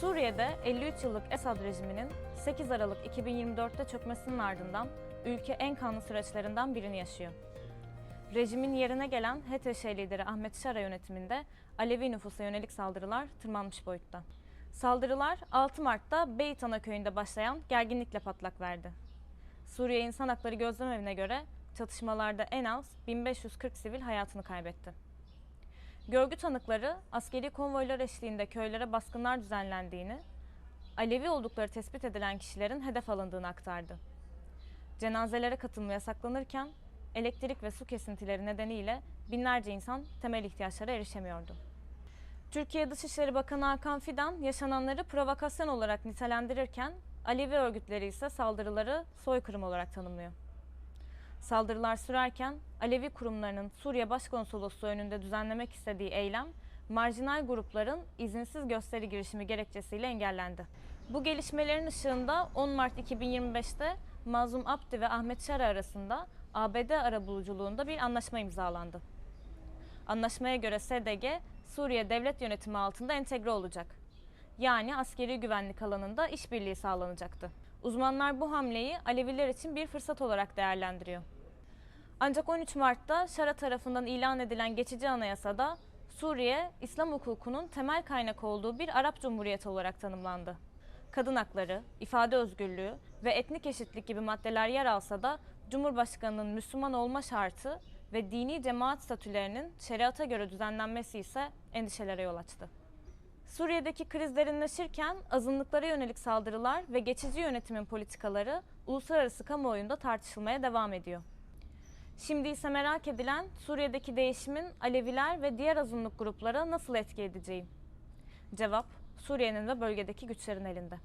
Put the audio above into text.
Suriye'de 53 yıllık Esad rejiminin 8 Aralık 2024'te çökmesinin ardından ülke en kanlı süreçlerinden birini yaşıyor. Rejimin yerine gelen HTŞ lideri Ahmet Şara yönetiminde Alevi nüfusa yönelik saldırılar tırmanmış boyutta. Saldırılar 6 Mart'ta Beyt Ana köyünde başlayan gerginlikle patlak verdi. Suriye İnsan Hakları Gözlem Evi'ne göre çatışmalarda en az 1540 sivil hayatını kaybetti. Görgü tanıkları askeri konvoylar eşliğinde köylere baskınlar düzenlendiğini, Alevi oldukları tespit edilen kişilerin hedef alındığını aktardı. Cenazelere katılma yasaklanırken elektrik ve su kesintileri nedeniyle binlerce insan temel ihtiyaçlara erişemiyordu. Türkiye Dışişleri Bakanı Hakan Fidan yaşananları provokasyon olarak nitelendirirken Alevi örgütleri ise saldırıları soykırım olarak tanımlıyor. Saldırılar sürerken Alevi kurumlarının Suriye Başkonsolosluğu önünde düzenlemek istediği eylem marjinal grupların izinsiz gösteri girişimi gerekçesiyle engellendi. Bu gelişmelerin ışığında 10 Mart 2025'te Mazlum Abdi ve Ahmet Şara arasında ABD arabuluculuğunda bir anlaşma imzalandı. Anlaşmaya göre SDG, Suriye devlet yönetimi altında entegre olacak. Yani askeri güvenlik alanında işbirliği sağlanacaktı. Uzmanlar bu hamleyi Aleviler için bir fırsat olarak değerlendiriyor. Ancak 13 Mart'ta Şara tarafından ilan edilen geçici anayasada Suriye, İslam hukukunun temel kaynak olduğu bir Arap Cumhuriyeti olarak tanımlandı. Kadın hakları, ifade özgürlüğü ve etnik eşitlik gibi maddeler yer alsa da Cumhurbaşkanının Müslüman olma şartı ve dini cemaat statülerinin şeriata göre düzenlenmesi ise endişelere yol açtı. Suriye'deki kriz derinleşirken azınlıklara yönelik saldırılar ve geçici yönetimin politikaları uluslararası kamuoyunda tartışılmaya devam ediyor. Şimdi ise merak edilen Suriye'deki değişimin Aleviler ve diğer azınlık gruplara nasıl etki edeceği. Cevap Suriye'nin ve bölgedeki güçlerin elinde.